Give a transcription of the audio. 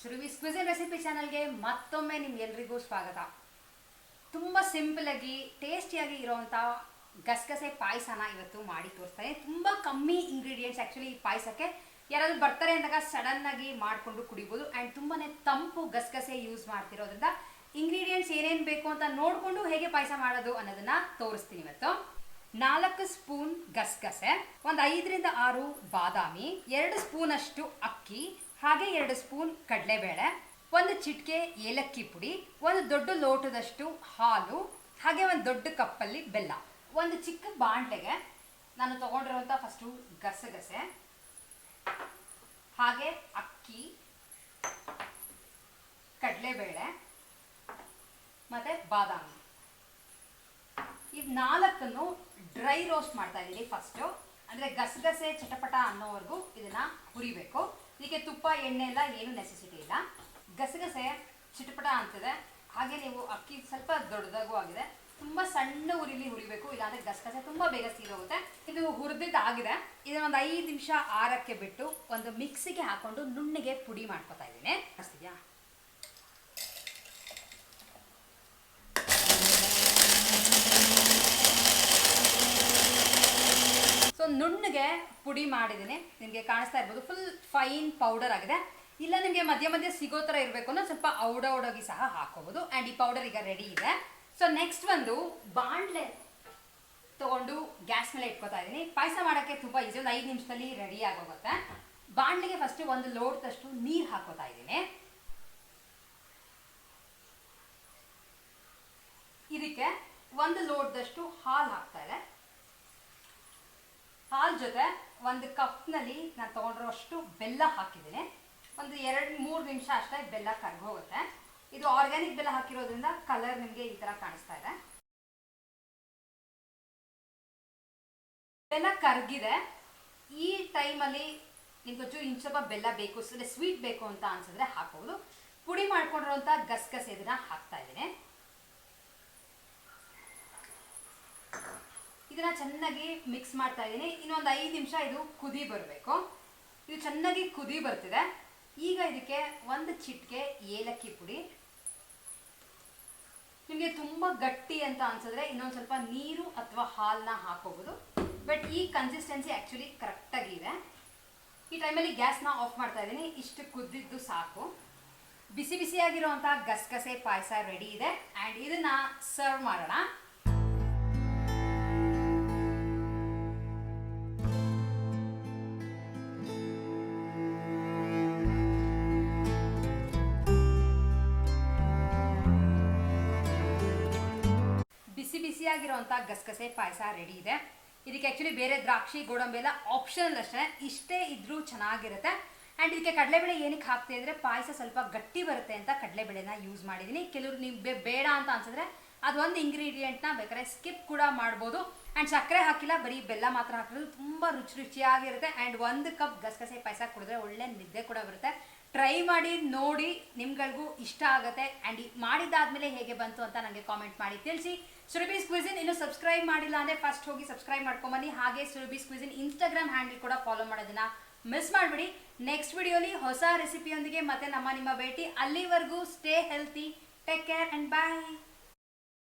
Surabhi ಸ್ಕ್ವಿಸನ್ recipe ಚಾನಲ್ಗೆ ಮತ್ತೊಮ್ಮೆ ನಿಮ್ಗೆಲ್ರಿಗೂ ಸ್ವಾಗತ. ತುಂಬ ಸಿಂಪಲಾಗಿ ಟೇಸ್ಟಿಯಾಗಿ ಇರೋವಂಥ ಗಸಗಸೆ ಪಾಯಸನ ಇವತ್ತು ಮಾಡಿ ತೋರಿಸ್ತಾರೆ ತುಂಬ ಕಮ್ಮಿ ಇಂಗ್ರೀಡಿಯೆಂಟ್ಸ್ ಆ್ಯಕ್ಚುಲಿ ಈ ಪಾಯಸಕ್ಕೆ. ಯಾರಾದರೂ ಬರ್ತಾರೆ ಅಂದಾಗ ಸಡನ್ನಾಗಿ ಮಾಡಿಕೊಂಡು ಕುಡಿಬೋದು. ಆ್ಯಂಡ್ ತುಂಬಾ ತಂಪು ಗಸಗಸೆ ಯೂಸ್ ಮಾಡ್ತಿರೋದ್ರಿಂದ ಇಂಗ್ರೀಡಿಯೆಂಟ್ಸ್ ಏನೇನು ಬೇಕು ಅಂತ ನೋಡಿಕೊಂಡು ಹೇಗೆ ಪಾಯಸ ಮಾಡೋದು ಅನ್ನೋದನ್ನು ತೋರಿಸ್ತೀನಿ ಇವತ್ತು. ನಾಲ್ಕು ಸ್ಪೂನ್ ಗಸಗಸೆ, ಒಂದು ಐದರಿಂದ ಆರು ಬಾದಾಮಿ, ಎರಡು ಸ್ಪೂನಷ್ಟು ಅಕ್ಕಿ ಹಾಗೆ ಎರಡು ಸ್ಪೂನ್ ಕಡಲೆಬೇಳೆ, ಒಂದು ಚಿಟಿಕೆ ಏಲಕ್ಕಿ ಪುಡಿ, ಒಂದು ದೊಡ್ಡ ಲೋಟದಷ್ಟು ಹಾಲು, ಹಾಗೆ ಒಂದು ದೊಡ್ಡ ಕಪ್ಪಲ್ಲಿ ಬೆಲ್ಲ. ಒಂದು ಚಿಕ್ಕ ಬಾಣಲೆಗೆ ನಾನು ತಗೊಂಡಿರುವಂಥ ಫಸ್ಟು ಗಸಗಸೆ, ಹಾಗೆ ಅಕ್ಕಿ, ಕಡಲೆಬೇಳೆ ಮತ್ತು ಬಾದಾಮಿ. ಇದು ನಾಲ್ಕನ್ನು ಡ್ರೈ ರೋಸ್ಟ್ ಮಾಡ್ತಾ ಇದ್ದೀನಿ ಫಸ್ಟು ಅಂದರೆ ಗಸಗಸೆ, ಚಟಪಟ ಅನ್ನೋವರೆಗೂ ಇದನ್ನು ಹುರಿಬೇಕು. ಇದಕ್ಕೆ ತುಪ್ಪ, ಎಣ್ಣೆ ಎಲ್ಲ ಏನು ನೆಸೆಸಿಟಿ ಇಲ್ಲ. ಗಸಗಸೆ ಚಿಟಪಟ ಅಂತಿದೆ ಹಾಗೆ ನೀವು ಅಕ್ಕಿ ಸ್ವಲ್ಪ ದೊಡ್ಡದಾಗೂ ಆಗಿದೆ. ತುಂಬ ಸಣ್ಣ ಉರಿಲಿ ಹುರಿಬೇಕು, ಇಲ್ಲಾಂದ್ರೆ ಗಸಗಸೆ ತುಂಬ ಬೇಗ ಸೀದೋಗುತ್ತೆ. ಇದು ಹುರಿದಿದ್ದು ಆಗಿದೆ. ಇದನ್ನ ಒಂದು ಐದು ನಿಮಿಷ ಆರಕ್ಕೆ ಬಿಟ್ಟು ಒಂದು ಮಿಕ್ಸಿಗೆ ಹಾಕೊಂಡು ನುಣ್ಣಗೆ ಪುಡಿ ಮಾಡ್ಕೊತಾ ಇದ್ದೀನಿ. ಅಷ್ಟಿದ್ಯಾ ನುಣ್ಣಗೆ ಪುಡಿ ಮಾಡಿದ್ದೀನಿ. ನಿಮಗೆ ಕಾಣಿಸ್ತಾ ಇರ್ಬೋದು. ಫುಲ್ ಫೈನ್ ಪೌಡರ್ ಆಗಿದೆ. ಇಲ್ಲ, ನಿಮಗೆ ಮಧ್ಯ ಮಧ್ಯ ಸಿಗೋ ಥರ ಇರಬೇಕು ಅಂದ್ರೆ ಸ್ವಲ್ಪ ಔಡೌಡಾಗಿ ಸಹ ಹಾಕೋಬೋದು ಆ್ಯಂಡ್ ಈ ಪೌಡರ್ ಈಗ ರೆಡಿ ಇದೆ. ಸೊ ನೆಕ್ಸ್ಟ್ ಒಂದು ಬಾಂಡ್ಲೆ ತಗೊಂಡು ಗ್ಯಾಸ್ ಮೇಲೆ ಇಟ್ಕೋತಾ ಇದ್ದೀನಿ. ಪಾಯಸ ಮಾಡೋಕ್ಕೆ ತುಂಬ ಈಸಿ ಒಂದು ಐದು ನಿಮಿಷದಲ್ಲಿ ರೆಡಿ ಆಗೋಗುತ್ತೆ. ಬಾಂಡ್ಲಿಗೆ ಫಸ್ಟ್ ಒಂದು ಲೋಟದಷ್ಟು ನೀರು ಹಾಕೋತಾ ಇದ್ದೀನಿ. ಇದಕ್ಕೆ ಒಂದು ಲೋಟದಷ್ಟು ಹಾಲು ಹಾಕ್ತಾ ಜೊತೆ ಒಂದು ಕಪ್ನಲ್ಲಿ ನಾನು ತಗೊಂಡಿರೋಷ್ಟು ಬೆಲ್ಲ ಹಾಕಿದ್ದೀನಿ. ಒಂದು ಎರಡು, ಮೂರು ನಿಮಿಷ ಅಷ್ಟೇ ಬೆಲ್ಲ ಕರ್ಗೋಗುತ್ತೆ. ಇದು ಆರ್ಗ್ಯಾನಿಕ್ ಬೆಲ್ಲ ಹಾಕಿರೋದ್ರಿಂದ ಕಲರ್ ನಿಮಗೆ ಈ ಥರ ಕಾಣಿಸ್ತಾ ಇದೆ. ಬೆಲ್ಲ ಕರ್ಗಿದೆ. ಈ ಟೈಮಲ್ಲಿ ನಿಮ್ಗೆ ಒಂಚೂರು ಇನ್ನು ಸ್ವಲ್ಪ ಬೆಲ್ಲ ಬೇಕು ಸ್ವೀಟ್ ಬೇಕು ಅಂತ ಅನ್ಸಿದ್ರೆ ಹಾಕೋದು ಪುಡಿ ಮಾಡ್ಕೊಂಡಿರೋಂಥ ಗಸಗಸೆ ಇದನ್ನ ಹಾಕ್ತಾ ಇದ್ದೀನಿ. ಇದನ್ನ ಚೆನ್ನಾಗಿ ಮಿಕ್ಸ್ ಮಾಡ್ತಾ ಇದ್ದೀನಿ. ಇನ್ನೊಂದು ಐದು ನಿಮಿಷ ಇದು ಕುದಿ ಬರಬೇಕು. ಇದು ಚೆನ್ನಾಗಿ ಕುದಿ ಬರ್ತಿದೆ. ಈಗ ಇದಕ್ಕೆ ಒಂದು ಚಿಟಿಕೆ ಏಲಕ್ಕಿ ಪುಡಿ. ನಿಮಗೆ ತುಂಬ ಗಟ್ಟಿ ಅಂತ ಅನ್ಸಿದ್ರೆ ಇನ್ನೊಂದು ಸ್ವಲ್ಪ ನೀರು ಅಥವಾ ಹಾಲನ್ನ ಹಾಕೋಬಹುದು ಬಟ್ ಈ ಕನ್ಸಿಸ್ಟೆನ್ಸಿ ಆ್ಯಕ್ಚುಲಿ ಕರೆಕ್ಟಾಗಿ ಇದೆ. ಈ ಟೈಮಲ್ಲಿ ಗ್ಯಾಸ್ನ ಆಫ್ ಮಾಡ್ತಾ ಇದ್ದೀನಿ. ಇಷ್ಟು ಕುದ್ದಿದ್ದು ಸಾಕು. ಬಿಸಿ ಬಿಸಿಯಾಗಿರುವಂಥ ಗಸಗಸೆ ಪಾಯಸ ರೆಡಿ ಇದೆ. ಆ್ಯಂಡ್ ಇದನ್ನ ಸರ್ವ್ ಮಾಡೋಣ. ಬಿಸಿಯಾಗಿರುವಂಥ ಗಸಗಸೆ ಪಾಯಸ ರೆಡಿ ಇದೆ. ಇದಕ್ಕೆ ಆ್ಯಕ್ಚುಲಿ ಬೇರೆ ದ್ರಾಕ್ಷಿ, ಗೋಡಂಬಿ ಎಲ್ಲ ಆಪ್ಷನಲ್ ಅಷ್ಟೇ. ಇಷ್ಟೇ ಇದ್ರೂ ಚೆನ್ನಾಗಿರುತ್ತೆ. ಆ್ಯಂಡ್ ಇದಕ್ಕೆ ಕಡಲೆಬೇಳೆ ಏನಕ್ಕೆ ಹಾಕ್ತೀವಿ ಅಂದರೆ ಪಾಯಸ ಸ್ವಲ್ಪ ಗಟ್ಟಿ ಬರುತ್ತೆ ಅಂತ ಕಡಲೆಬೇಳೆನ ಯೂಸ್ ಮಾಡಿದ್ದೀನಿ ಕೆಲವರು ನಿಮ್ಗೆ ಬೇಡ ಅಂತ ಅನ್ಸಿದ್ರೆ ಅದೊಂದು ಇಂಗ್ರೀಡಿಯೆಂಟ್ನ ಬೇಕಾದ್ರೆ ಸ್ಕಿಪ್ ಕೂಡ ಮಾಡ್ಬೋದು. ಆ್ಯಂಡ್ ಸಕ್ಕರೆ ಹಾಕಿಲ್ಲ, ಬರೀ ಬೆಲ್ಲ ಮಾತ್ರ ಹಾಕಿದ್ರೆ ತುಂಬ ರುಚಿ ರುಚಿಯಾಗಿರುತ್ತೆ. ಆ್ಯಂಡ್ ಒಂದು ಕಪ್ ಗಸಗಸೆ ಪಾಯಸ ಕುಡಿದ್ರೆ ಒಳ್ಳೆ ನಿದ್ದೆ ಕೂಡ ಬರುತ್ತೆ. ಟ್ರೈ ಮಾಡಿ, ನೋಡಿ, ನಿಮ್ಗಳಿಗೂ ಇಷ್ಟ ಆಗುತ್ತೆ. ಆ್ಯಂಡ್ ಮಾಡಿದ್ದಾದ್ಮೇಲೆ ಹೇಗೆ ಬಂತು ಅಂತ ನನಗೆ ಕಾಮೆಂಟ್ ಮಾಡಿ ತಿಳಿಸಿ. ಸುರಭಿ ಸ್ಕ್ವಿಝಿನ್ ಇನ್ನು ಸಬ್ಸ್ಕ್ರೈಬ್ ಮಾಡಿಲ್ಲ ಅಂದರೆ ಫಸ್ಟ್ ಹೋಗಿ ಸಬ್ಸ್ಕ್ರೈಬ್ ಮಾಡ್ಕೊಂಬನ್ನಿ. ಹಾಗೆ ಸುರಭಿ ಸ್ಕ್ವಿಝಿನ್ ಇನ್ಸ್ಟಾಗ್ರಾಮ್ ಹ್ಯಾಂಡಲ್ ಕೂಡ ಫಾಲೋ ಮಾಡೋದನ್ನ ಮಿಸ್ ಮಾಡಬೇಡಿ. ನೆಕ್ಸ್ಟ್ ವಿಡಿಯೋಲಿ ಹೊಸ ರೆಸಿಪಿಯೊಂದಿಗೆ ಮತ್ತೆ ನಮ್ಮ ನಿಮ್ಮ ಭೇಟಿ. ಅಲ್ಲಿವರೆಗೂ stay healthy take care and bye